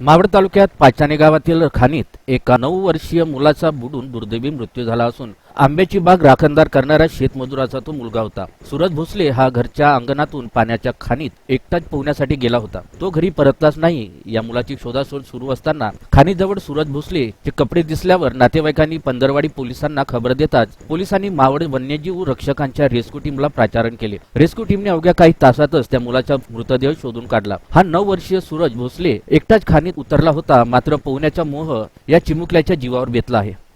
मावळ तालुक्यात पाचाणे गावातील खाणीत एका नऊ वर्षीय मुलाचा बुडून दुर्दैवी मृत्यू झाला असून आंब्याची बाग राखणदार करणाऱ्या शेतमजुराचा तो मुलगा होता. सुरज भोसले हा घरच्या अंगणातून पाण्याच्या खाणीत एकटाच पोहण्यासाठी गेला होता. तो घरी परतलाच नाही. या मुलाची शोधाशोध सुरू असताना खाणीजवळ सुरज भोसले चे कपडे दिसल्यावर नातेवाईकांनी पंधरवाडी पोलिसांना खबर देताच पोलिसांनी मावळ वन्यजीव रक्षकांच्या रेस्क्यू टीमला प्राचारण केले. रेस्क्यू टीमने अवघ्या काही तासातच त्या मुलाचा मृतदेह शोधून काढला. हा नऊ वर्षीय सूरज भोसले एकटाच खाणीत उतरला होता. मात्र पोहण्याचा मोह या चिमुकल्याच्या जीवावर बेतला आहे.